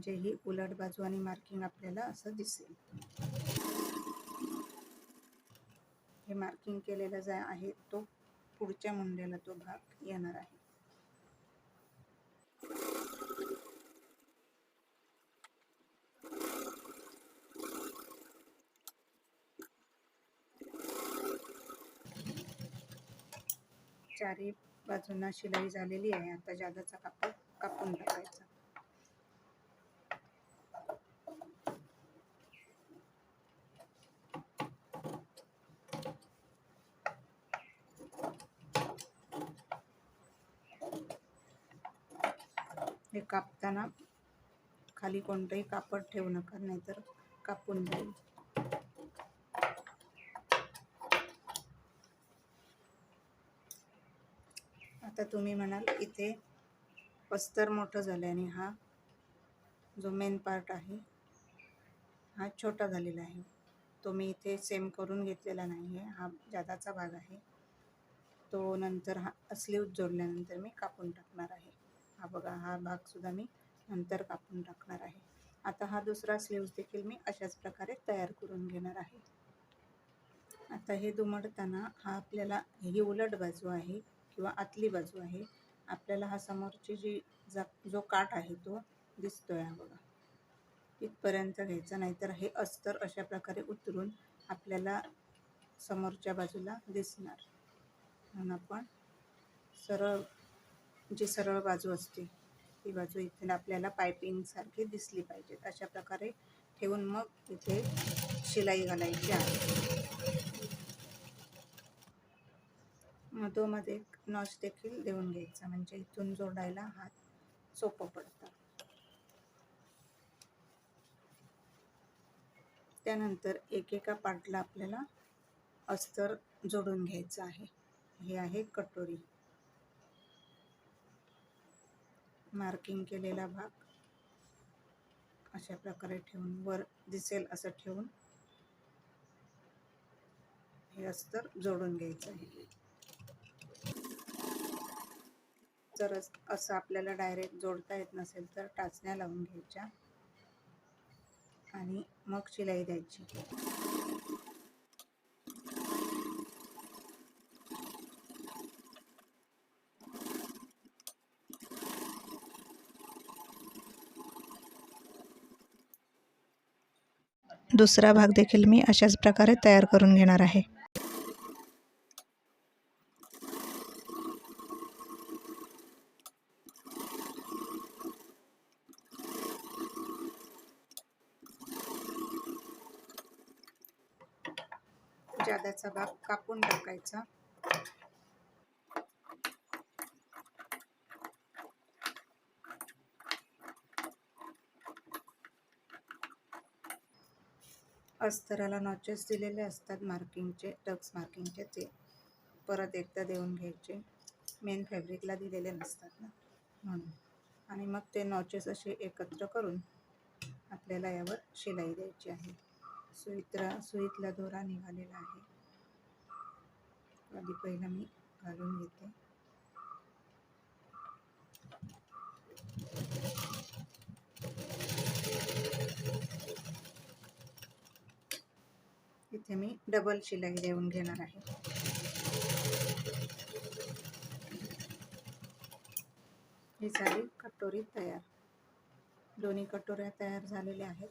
म्हणजे ही उलट बाजू आणि मार्किंग आपल्याला असं दिसेल. हे मार्किंग केलेला जे आहे तो पुढच्या मुंड्याला तो भाग येणार आहे. चारी बाजूंना शिलाई झालेली आहे. आता जादाचा कापड कापून टाकायचा. हे कापताना खाली कोणतंही कापड ठेवू नका नाहीतर कापून जाईल. आता तुम्ही म्हणाल इथे अस्तर मोठं झालं आणि हा जो मेन पार्ट आहे हा छोटा झालेला आहे. तो मी इथे सेम करून घेतलेला नाही आहे हा जादाचा भाग आहे. तो नंतर हा स्लीव जोडल्यानंतर मी कापून टाकणार आहे. हा बघा हा भागसुद्धा मी नंतर कापून टाकणार आहे. आता हा दुसरा स्लीव्ज देखील मी अशाच प्रकारे तयार करून घेणार आहे. आता हे दुमडताना हा आपल्याला ही उलट बाजू आहे किंवा आतली बाजू आहे. आपल्याला हा समोरची जी जा जो काठ आहे तो दिसतोय हा बघा. इथपर्यंत घ्यायचा नाहीतर हे अस्तर अशा प्रकारे उतरून आपल्याला समोरच्या बाजूला दिसणार. म्हणून आपण सरळ जी सरळ बाजू असते ती बाजू इथे आपल्याला पायपिंगसारखी दिसली पाहिजेत अशा प्रकारे ठेवून मग इथे शिलाई घालायची आहे. मधोमध्ये एक नॉच देखील देऊन घ्यायचा. म्हणजे इथून जोडायला हात सोपं पडतं. त्यानंतर एकेका पार्टला आपल्याला अस्तर जोडून घ्यायचं आहे. हे आहे कटोरी. मार्किंग केलेला भाग अशा प्रकारे ठेवून वर दिसेल असं ठेवून हे अस्तर जोडून घ्यायचं आहे. जर असं आपल्याला डायरेक्ट जोडता येत नसेल तर टाचण्या लावून घ्यायच्या आणि मग शिलाई द्यायची. दुसरा भाग देखील मी अशाच प्रकारे तयार करून घेणार आहे. जादाचा भाग कापून टाकायचा. अस्तराला नॉचेस दिलेले असतात मार्किंगचे टक्स मार्किंगचे ते परत एकदा देऊन घ्यायचे. मेन फॅब्रिकला दिलेले नसतात ना. म्हणून. आणि मग ते नॉचेस असे एकत्र करून आपल्याला यावर शिलाई द्यायची आहे. सुईत्रा सुईतला दोरा निघालेला आहे. आधी पहिला मी घालून घेते. इथे मी डबल शिलाई देऊन घेणार आहे. ही झाली कटोरी तयार. दोन्ही कटोऱ्या तयार झालेल्या आहेत.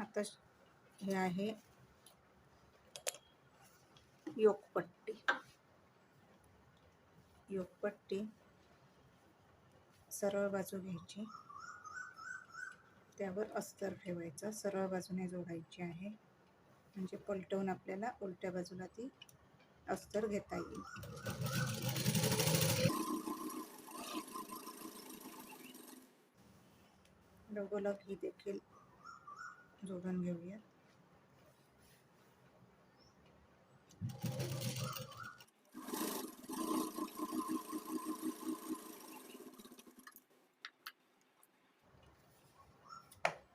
आता हे आहे योगपट्टी. योगपट्टी सरळ बाजू घ्यायची. त्यावर अस्तर ठेवायचं. सरळ बाजूने जोडायची आहे. म्हणजे पलटवून आपल्याला उलट्या बाजूला ती अस्तर घेता येईल. लगोलग ही देखील जोडून घेऊयात.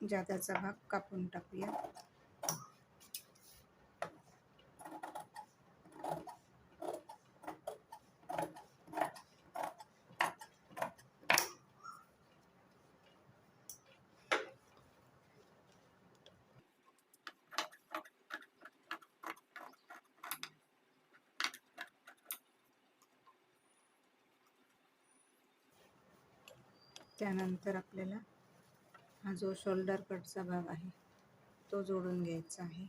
जाद्याचा भाग कापून टाकूया. त्यानंतर आपल्याला हा जो शोल्डर कटचा भाग आहे तो जोडून घ्यायचा आहे.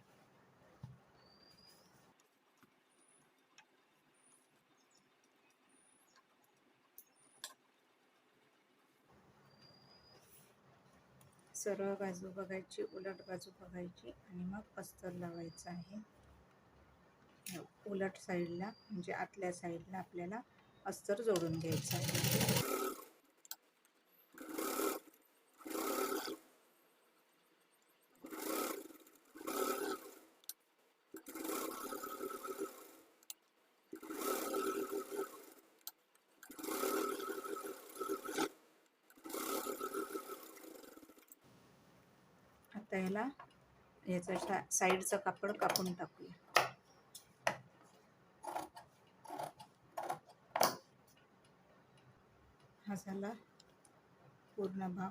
सरळ बाजू बघायची उलट बाजू बघायची आणि मग अस्तर लावायचं आहे. उलट साईडला म्हणजे आतल्या साईडला आपल्याला अस्तर जोडून घ्यायचं आहे. आता ह्याला याचं साईडचं कापड कापून टाकूया. हा झाला पूर्ण भाग.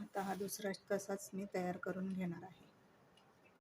आता हा दुसरा तसाच मी तयार करून घेणार आहे.